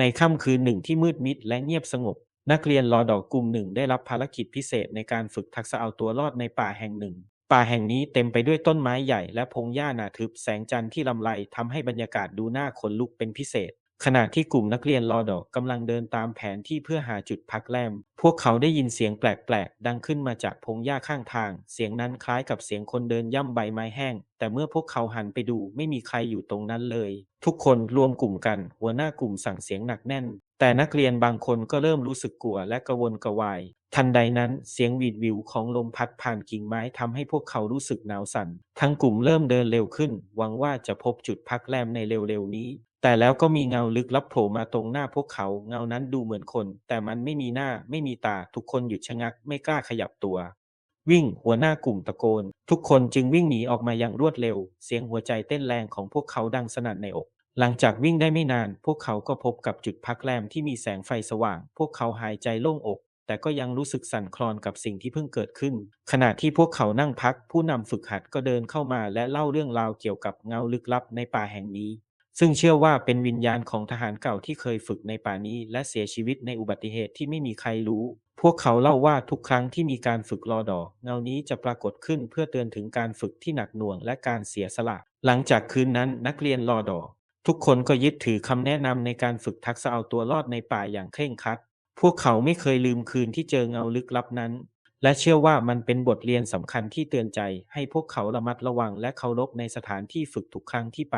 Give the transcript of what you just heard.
ในค่ำคืนหนึ่งที่มืดมิดและเงียบสงบ นักเรียนรอดอกกลุ่มหนึ่งได้รับภารกิจพิเศษในการฝึกทักษะเอาตัวรอดในป่าแห่งหนึ่ง ป่าแห่งนี้เต็มไปด้วยต้นไม้ใหญ่และพงหญ้าหนาทึบแสงจันทร์ที่ลำไรทำให้บรรยากาศดูน่าขนลุกเป็นพิเศษ ขณะที่กลุ่มนักเรียนรอดอกกำลังเดินตามแผนที่เพื่อหาจุดพักแรม พวกเขาได้ยินเสียงแปลกๆ ดังขึ้นมาจากพงหญ้าข้างทาง เสียงนั้นคล้ายกับเสียงคนเดินย่ำใบไม้แห้ง แต่เมื่อพวกเขาหันไปดูไม่มีใครอยู่ตรงนั้นเลย ทุกคนรวมกลุ่มกัน หัวหน้ากลุ่มสั่งเสียงหนักแน่น แต่นักเรียนบางคนก็เริ่มรู้สึกกลัวและกระวนกระวาย ทันใดนั้นเสียงหวีดวิวของลมพัดผ่านกิ่งไม้ทำให้พวกเขารู้สึกหนาวสั่น ทั้งกลุ่มเริ่มเดินเร็วขึ้น หวังว่าจะพบจุดพักแรมในเร็วๆนี้ แต่แล้วก็มีเงาลึกลับโผล่มาตรงหน้าพวกเขา เงานั้นดูเหมือนคน แต่มันไม่มีหน้า ไม่มีตา ทุกคนหยุดชะงัก ไม่กล้าขยับตัว วิ่ง หัวหน้ากลุ่มตะโกน ทุกคนจึงวิ่งหนีออกมาอย่างรวดเร็ว เสียงหัวใจเต้นแรงของพวกเขาดังสนั่นในอกหลังจากวิ่งได้ไม่นาน พวกเขาก็พบกับจุดพักแรมที่มีแสงไฟสว่าง พวกเขาหายใจโล่งอก แต่ก็ยังรู้สึกสั่นคลอนกับสิ่งที่เพิ่งเกิดขึ้น ขณะที่พวกเขานั่งพัก ผู้นำฝึกหัดก็เดินเข้ามาและเล่าเรื่องราวเกี่ยวกับเงาลึกลับในป่าแห่งนี้ ซึ่งเชื่อว่าเป็นวิญญาณของทหารเก่าที่เคยฝึกในป่านี้ และเสียชีวิตในอุบัติเหตุที่ไม่มีใครรู้ พวกเขาเล่าว่าทุกครั้งที่มีการฝึกรอดอเงานี้จะปรากฏขึ้นเพื่อเตือนถึงการฝึกที่หนักหน่วงและการเสียสละ หลังจากคืนนั้นนักเรียนรอดอทุกคนก็ยึดถือคำแนะนำในการฝึกทักษะเอาตัวรอดในป่าอย่างเคร่งครัด พวกเขาไม่เคยลืมคืนที่เจอเงาลึกลับนั้น และเชื่อว่ามันเป็นบทเรียนสำคัญที่เตือนใจให้พวกเขาระมัดระวังและเคารพในสถานที่ฝึกทุกครั้งที่ไป